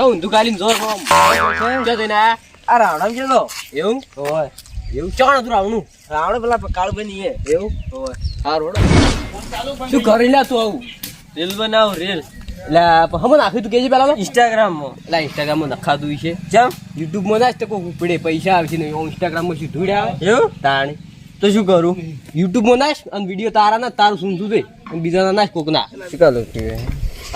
તો ઊંધું ગાલીને જોર. ચો આ રાવણ છે તો. એવું? હોય. એવું ચાણ હતું રાવણું રાવણ પેલા કાળુભાઈ ની એ. એવું? હારું હેડો. શું કરી લે તું આવું? રીલ બનાવ રીલ. એટલે હમ નાખ્યું તું કેજે પેલા ઇન્સ્ટાગ્રામમાં એટલે ઇન્સ્ટાગ્રામમાં નખાતું છે જેમ યુટ્યુબમાં નાખ તો કોઈ ઉપડે પૈસા આવશે નહીં. ઇન્સ્ટાગ્રામમાં સીધું જ આવે. એવું? તાણી. તો શું કરું? યુટ્યુબમાં નાખ અને વીડિયો તારા ના તારું સુનતું દે અને બીજાના નાખ કોક ના શું કરું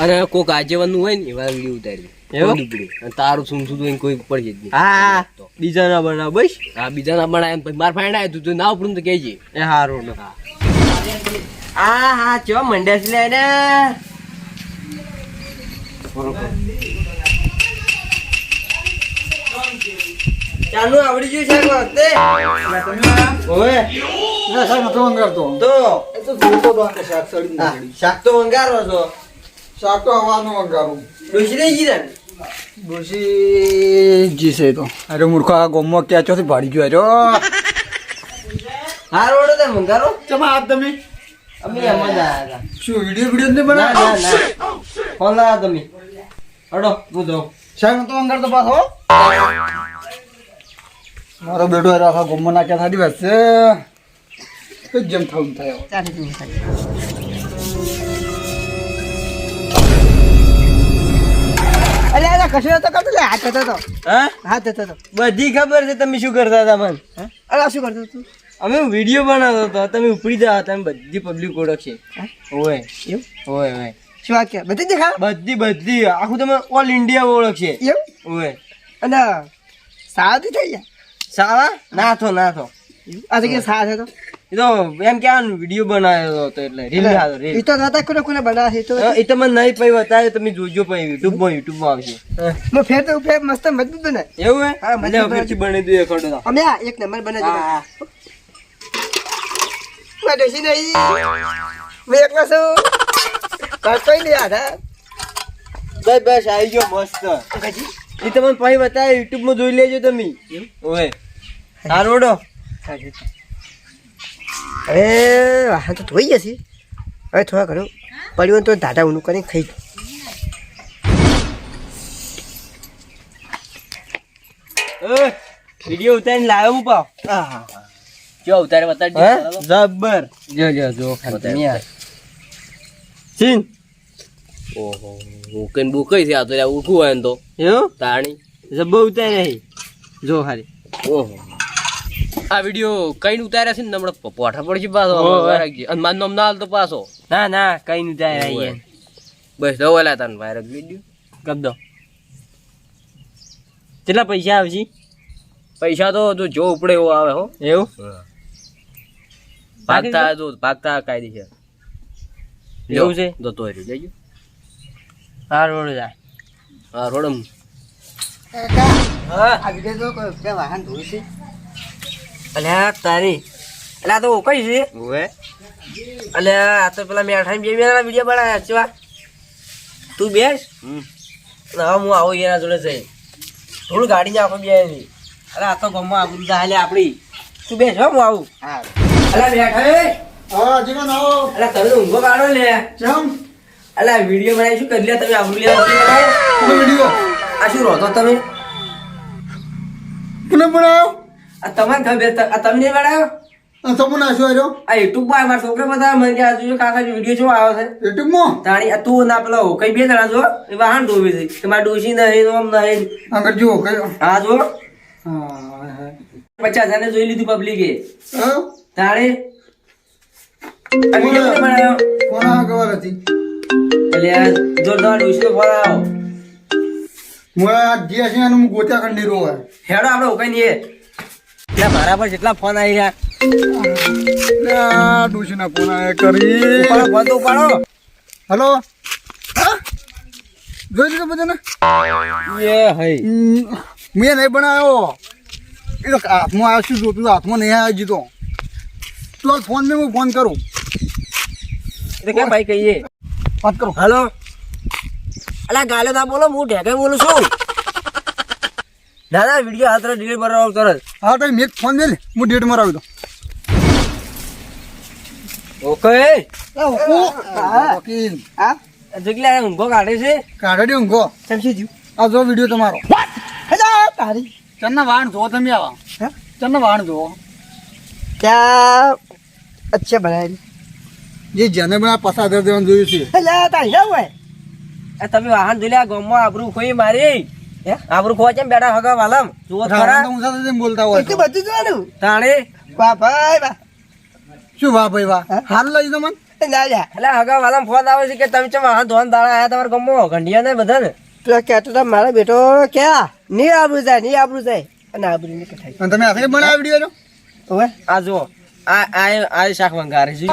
અને કોક આજેવાનું હોય ને એવા વીડિયો ઉતારી દે એવું? એવું ઉપડે અને તારું સુનતું તો કોઈ પડશે જ હા બીજા ના બનાવ બસ? હા બીજા ના બનાય પછી માર ફાઈન આવે તું તો ના ઉપડું તો કહેજે. એ હારું હા. હા ચો મંડ્યા લે ને ચાલુ આવડી ગયું છે વખતે ઓય તો. હા, શાક તો વંગારો છો. ડોસી રહી ગઈ તો અરે મૂર્ખા ક્યાં ચોથી ભાડી ગયો અરે હા રોડો તે વંગારો ચમા આપ તમે અમે એમ જ આયા હતા શું વીડિયો વીડિયો નહીં ના ના તમે અડો હું જાઉં સાહેબ તો અંગર તો પાછો મારો બેટો અરે આખા ગોમમાં નાખ્યા થાડી જેમ થવું થાય અરે કશું તો કરતો હાથ થતો તો. હા? હાથ થતો તો. બધી ખબર છે તમે શું કરતા હતા મને? અરે શું કરતો તું? અમે વીડિયો બનાવતો હતો તમે ઉપડી જાવ તમે બધી પબ્લિક ઓળખશે ઓય એવું? ઓય ઓય શું વાત કે બધી દેખા બધી બધી. આખું તમે ઓલ ઇન્ડિયા ઓળખશે એમ ઓય અને સાવ થઈ ગયા? સાવા ના થો ના થો. આ તો કે સાથે છે તો? એ તો એમ કહેવાનું વીડિયો બનાવ્યો હતો એટલે રીલ હતો રીલ એ તો દાદા કોને કોને બનાવે તો એ તો મને નહીં પઈ બતાવે તમે જોજો પઈ યુટ્યુબમાં યુટ્યુબમાં આવશે. મેં ફેર તો ફેર મસ્ત મજબૂત બને એવું હે? હા, બની એક ખંડો. અમે આ એક નંબર બને છે હા, હા. મેં નહીં. મેં એકલો છું. કરતો નહીં આધા બસ બસ આવી ગયો મસ્ત. એ તમને પછી બતાવે યુટ્યુબમાં જોઈ લેજો તમે. ઓય ઓડો. રોડો અરે વાહન તો ધોઈ જશે. હવે થોડા ઘણું પડ્યું તો દાદા ઊનું કરીને ખાઈ વીડિયો ઉતારીને લાવ્યો હું પાવ. જો ઉતારે બતાડજે. જબર. જો જો જો. સીન ઓહો ઉકેન બુકઈ છે આ તો યાર ઉઠું હોય તો. એવું? તાણી. જબ્બર ઉતારી નહીં જો હારી. ઓહો. આ વિડિયો કઈ ઉતાર્યા છે ને હમણાં પોઠા પડશે પાછો અને મારું નામ ના હાલ તો પાછો. ના ના કઈ નહીં ઉતારી ઓય. આઈએ બસ દવા લા તને વાયરસ વીડિયો કબ દો. કેટલા પૈસા આવશે? પૈસા તો જો જો ઉપડે એવો આવે હો. એવું? ભાગતા જો ભાગતા કાયદે છે. એવું છે? તો તો રહ્યું. લેજો. હા રોડ જાય હા રોડમ. હા આ વિડિયો તો કે વાહન ધોઈ છે? અલ્યા તારી. અલ્યા આ તો કઈ છે. અલ્યા આ તો પેલા મેઠાઈ બે બેના વીડિયો બનાવ્યા છે તું બેસ. હવે હું આવું એના જોડે જઈ. થોડું ગાડીને આખો બે અરે આ તો ગમવા આવું હાલે આપણી તું બેસ હો હું આવું. હા. અલ્યા બેઠા હા જીવન તમે તો ઊંઘો કાઢો લે ચમ? અલ્યા વીડિયો બનાવી શું કરી લે તમે આવું લે. વીડિયો આ શું રોતો તમે? કોને બનાવ્યો આ તમારે ખબર આ તમે નહીં બનાવ્યો આ તો મને આશો આવ્યો આ યુટ્યુબમાં મારા છોકરા બધા મને કે આ કાકા વીડિયો શું આવે છે. યુટ્યુબમાં તાણી આ તું ના પેલો કઈ બે જણા જો એ વાહન ધોવી છે. કે મારા ડોશી નહીં ઓમ નહીં આગળ જુઓ કયો હા જો. પચાસ હજાર જોઈ લીધું પબ્લિકે હા? તાણે વીડિયો જોરદાર ડોશી ફોન આવ્યો હું આ જે છે એનું હું હેડો આપણે ઉકાઈ નહીં એટલે મારા પર જેટલા ફોન આવી રહ્યા. આ ડોશીના ફોન આયા કરી. ફોન તો ઉપાડો. હલો? જોઈ લીધું બધાને? એ હઈ. મેં નહીં બનાવ્યો. એ તો હાથમાં આવ્યો છું જોતું? હાથમાં નહીં આવ્યો જીતો તો. ફોન મેં હું ફોન કરું? એટલે કેમ ભાઈ કહીએ. વાત કરો. હલો? અલા ગાલે બોલો હું ઢેકે બોલું છું. ના ના વીડિયો હાથ ડિલીટ બરાબર તરત હા તો મેં ફોન મેં હું ડેટ મરાવી દો ઓકે વકીલ. હા. જગ્યા ઊંઘો કાઢે છે? કાઢડી ઊંઘો. સમજી થયું? આ જો વીડિયો તમારો. અલા, તારી. ચન્ના વાહન જોવો તમે આવા. હે? ચન્ના વાહન જોવો ક્યા? અચ્છા બનાવેલી જે જેને બના પસાર દેવાનું જોયું છે. હેલા તારી ના હોય. એ તમે વાહન જોલ્યા ગોમમાં આબરૂ ખોઈ મારી. હે આબરૂ ખોવા કેમ બેઠા હગા વાલમ જુઓ ખરા તો ઊંચા બોલતા હોય તો. બધું જોવાનું તાણે વાહ ભાઈ વાહ શું વાહ ભાઈ વાહ હે? સારું લાગ્યું તમને ના લ્યા એટલે હગા વાલમ ફોન આવે છે કે તમે ચમ આ ધોન દાડા આયા તમારે ગમો ગંડિયા ને બધા ને તો કહેતો હતો મારો બેટો ક્યાં ની આબરું જાય ની આબરું જાય અને આબરું ની કઠાઈ અને તમે હાથે બનાવ્યો વીડિયો હવે આ જુઓ આ આ આ શાક વંગારે છે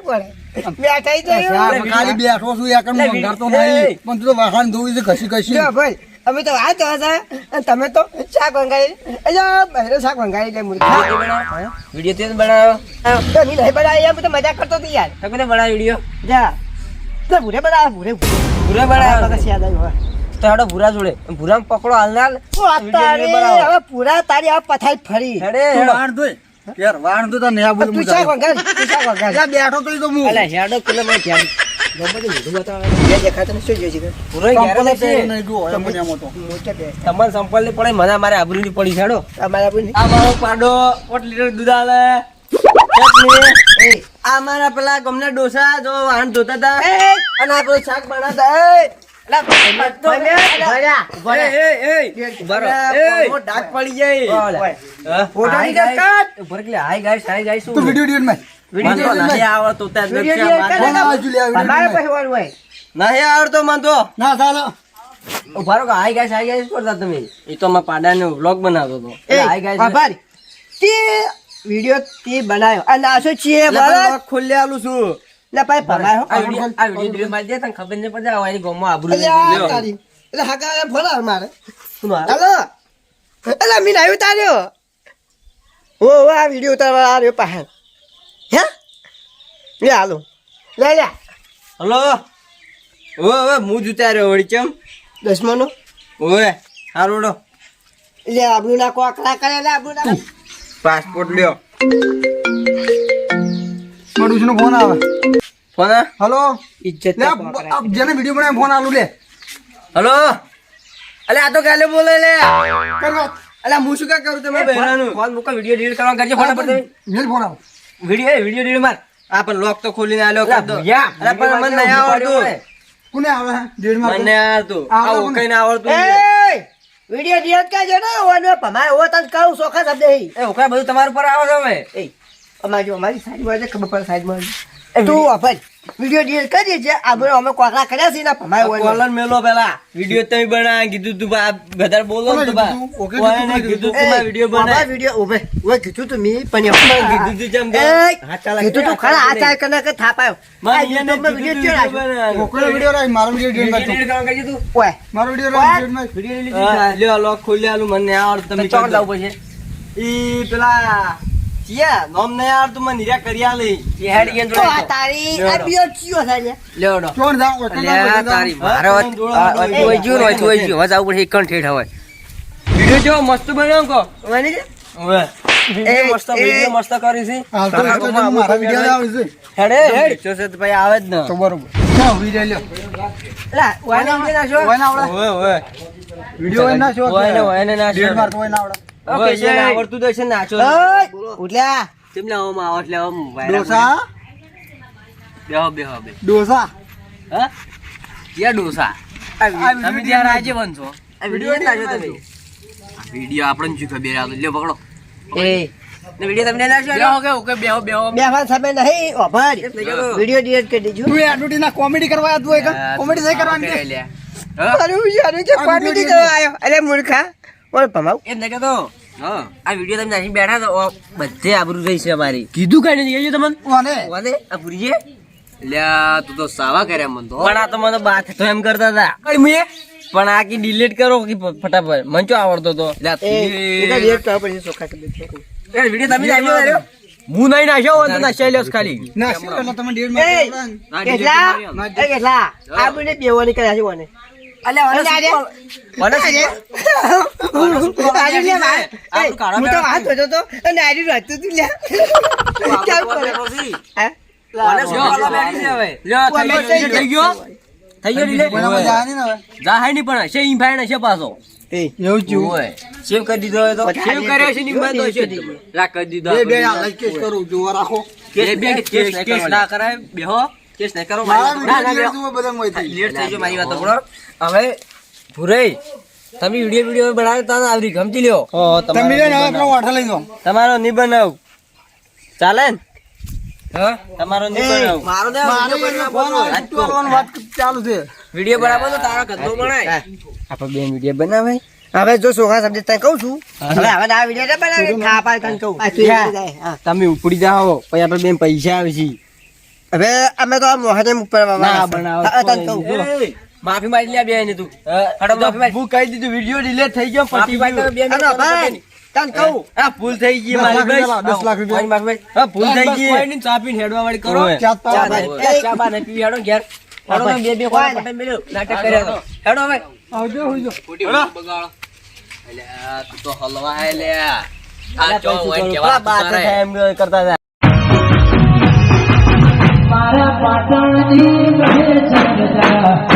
પડે બેઠાઈ જોયું ખાલી બેઠો છું એકમ મંગારતો નહીં. પણ તું તો વાહન ધોવી છે ઘસી ઘસી. ભાઈ અમે તો વાત જોવા છે. અને તમે તો શાક વંગાઈ અલ્યા બહેરો શાક વંગાઈ લે મૂર્ખા. વીડિયો તે બનાવ્યો તો ની નહીં બનાવી એમ તો મજા કરતો હતો યાર. તમે બનાવ્યો વીડિયો. જા. તો ભૂરે બનાવ ભૂરે ભૂરા. બનાવ. બનાવ્યો યાદ આવ્યું તો હેડો ભૂરા જોડે. ભૂરામાં પકડો હાલનાર તારી હવે પૂરા તારી હવે પથાઈ ફરી. હેડો ધોઈ યાર વાણ તો તને આ બોલું તું શાક વંગાર શાક વંગાર બેઠો તો તો હું અલે હેડો કુલે મેં ધ્યાન. ગમે તે બતાવે. જે શું જોઈએ છે છે નહીં સંપલની પડે મને મારે આબરૂ ની પડી છે હેડો. અમારા પણ આ મારો પાડો પોટ લીટર દૂધ આલે. આ મારા પેલા ગમને ડોસા જો વાહન ધોતા હતા અને આપડે પેલું શાક બનાવતા. નહીં. આવડતું, અમારે માનતો. તો ના ચાલો. ઉભારો કે હાય ગાઈસ, હાય ગાઈસ કરતા તમે? એ તો મારા પાડાનો વ્લોગ બનાવતો હતો. હાય ગાઈસ આભાર. તે વિડિયો તે બનાવ્યો અને આશો છીએ બરાબર? ખુલ્લે આલું છું. લે ભાઈ ભમાયો આ વીડિયો આ વીડિયો મારી દે તને ખબર નહીં પડે આ એની ગામમાં આબરૂ. તારી. એટલે હકા ફોન આવે મારે? હાલો. એટલે મીન આવ્યું તાર્યો ઓ ઓ આ વિડિયો ઉતારવા આ રહ્યો પાહે. હે? લે હાલો. લે લે. હલો. ઓવે ઓવે હું જ ઉતાર્યો વળી કેમ દસમાનો? ઓવે હારું લે આબરૂ ના કોકરા કરે લે આબરૂ ના પાસપોર્ટ લ્યો. નો ફોન આવે. ફોન? હલો? ઇજ્જત જેને વીડિયો બનાવ્યો ફોન આલુ લે. હલો? અલે આ તો કાલે બોલે લે. કરો અલે હું શું કા કરું તમે બહેરાનું ફોન મૂકો વીડિયો ડિલીટ કરવા કરજે ફોન પર મેલ ફોન આવ. વીડિયો એ વીડિયો ડિલીટ માર. આ પણ લોક તો ખોલીને આલ્યો કર દો અરે પણ મને નહીં આવડતું. કોને આવે ડેડ મને માં આવડતું. આ મને. ના આવડતું એ વિડિયો કા જો ને ઓનો ભમાય ઓ તન કહું સોખા શબ્દ એ ઓકા બધું તમારું પર આવે તમે હવે. એ અમારી જો અમારી સાઈડમાં છે ખબર પડે સાઈડમાં તું અફર વિડિયો ડિયત કરી છે આ બધું અમે કોકરા કર્યા છે ને ભમાય ઓનો કોલર મેલો પેલા. વીડિયો તમે બનાવી. કીધું તું બા વધારે બોલો તો બા. કોને કીધું, કીધું તું બા વીડિયો બનાય વિડિયો ઉભે. ઓય કીધું તું મી પણ કીધું તું જેમ કે એ કીધું તું ખરા આ ચાર કને કે થાપાયો. મારે આ અહીંયા YouTube માં વિડિયો તું ક્યાં વીડિયો રાખ્યો? બનાવ. કોકરે વીડિયો રાખ મારો વીડિયો ડેડમાં વીડિયો કરવા કરજે તું. ઓય. મારો વીડિયો રાખ ડેડમાં વીડિયો release થાય. લ્યો, લોક ખોલી આલું, મને નહીં આવડતું, તમે ચોક દો. ઈ પેલા ચિયા, નામ મને નીરા તો. તારી આ ચિયો થાય તારી. મારે ને, તું અહીં જ્યું. હવે જાવું પડશે, એક ઠેઠ હવે. વીડિયો જો મસ્ત બન્યો કો. મને? હવે. વીડિયો છે. ના. આવડે. ઓવે ઓવે વીડિયો ઓય ના શો ઓય ને ઓય ને ના ડેડ મારતો ઓય ના આવડે ઓકે ઓકે, જેને છે. આવડતું તો છે નાચો ઉઠલ્યા. તેમને આમ આવો એટલે આમ ડોસા? બેહો બેહો બે. ડોસા? હા? ક્યાં ડોસા? તમે ત્યાં રાજ્ય બનશો વીડિયો વીડિયો તમે. વીડિયો આપણને શું ખબર? આ લ્યો પકડો. એ, વીડિયો તમને નાખજો બેહો કે ઓકે બેહો બેહો. બે વાર નહીં, ઓભાર. વીડિયો delete કરી દેજો. તું એડવર્ટી ના કોમેડી કરવા તું એક. કોમેડી નહીં કરવાની? અરે, યાર, કરવા. અરે, મૂર્ખા. ઓય, પમાવ એમ નહીં કહેતો. હા. આ વીડિયો તમે નાખીને બેઠા તો બધે આબરૂ રહી છે અમારી કીધું કઈ નથી કહેજો તમને ઓને ઓને આ ભૂરીએ લ્યા તું તો સાવા કર્યા મન તો પણ આ તો મને બાત તો એમ કરતા હતા કઈ મુએ પણ આ કી ડિલીટ કરો કે ફટાફટ મને ચો આવડતો તો? હું નહીં નાખ્યો હોય તો નાખ્યા લ્યો ખાલી નાખ્યો તમે ડેડમાં કેટલા? કેટલા? આ મને બેવાની કર્યા છે. મને હાય પાછો. એવું થયું. ઓય. સેવ કરી દીધો હોય તો. સેવ કર્યો છે ની વાત તો છે. જ. કરી દીધો. બે બે કેસ કરું જોવા રાખો. બે બે કેસ કેસ ના કરાય. બેહો કેસ નહીં કરો મારી વાત- ના, ના. લેટ થઈ ગયો મારી સાંભળો. હવે ભુરાઈ તમે વીડિયો વીડિયો બનાવે તો આવરી ગમતી લ્યો. તમે ને હવે વાઠા લઈ જાઓ તમારો ની બનાવ ચાલે ને? હા? તમારો મારો વાત ચાલુ છે. વીડિયો બનાવો તો તારો કદનો બનાય. આપણે બે વીડિયો બનાવે. હવે જો સોખા સબ્જેક્ટ તને કહું છું. હવે હવે આ વીડિયો બનાવે. ખા પાય તને કહું. તમે ઉપડી જાઓ. પછી આપણે બેન પૈસા આવે છે હવે અમે તો આ મોહને ઉપર ના બનાવો. માફી માંગી લે બે ને તું હડો માફી માંગ. હું કહી દીધું વીડિયો ડિલીટ થઈ ગયો પતી ગયું બે અરે ભાઈ તને કહું. આ ભૂલ થઈ ગઈ મારી ભાઈ રૂપિયા, દસ લાખ રૂપિયા. મારી માફી માંગ. હા ભૂલ થઈ ગઈ. કોઈ ની ચા પીને હેડવા વાળી કરો ચા પા ચા ભાઈ. ચા બા નહીં પીવી હેડો ઘેર. હેડો બે બે ખોળા પટાઈ મેલ્યો. નાટક કર્યો હેડો ભાઈ. આવજો હોજો ફૂટી બગાડો. અલ્યા તું તો હલવા હે આ ચો હોય કેવા બાત કરતા पाता जी बहे चंदा